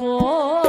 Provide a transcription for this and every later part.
我。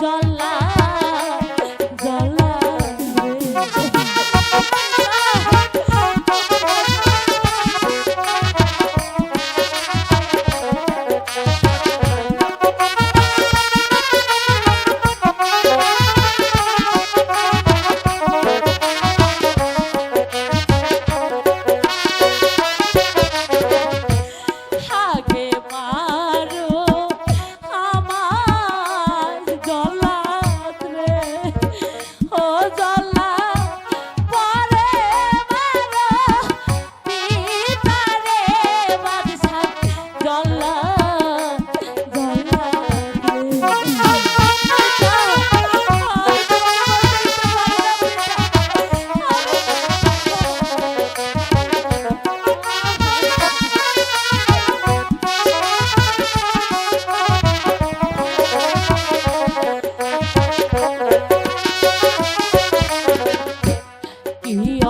dollar.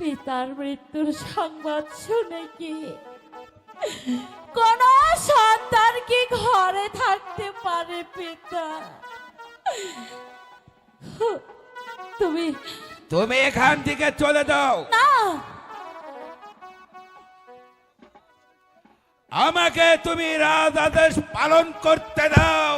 পিতার মৃত্যুর সংবাদ শুনে কি? কোন সন্তান কি ঘরে থাকতে পারে পিতা? তুমি তুমি এখান থেকে চলে দাও আমাকে তুমি রাজ আদেশ পালন করতে দাও।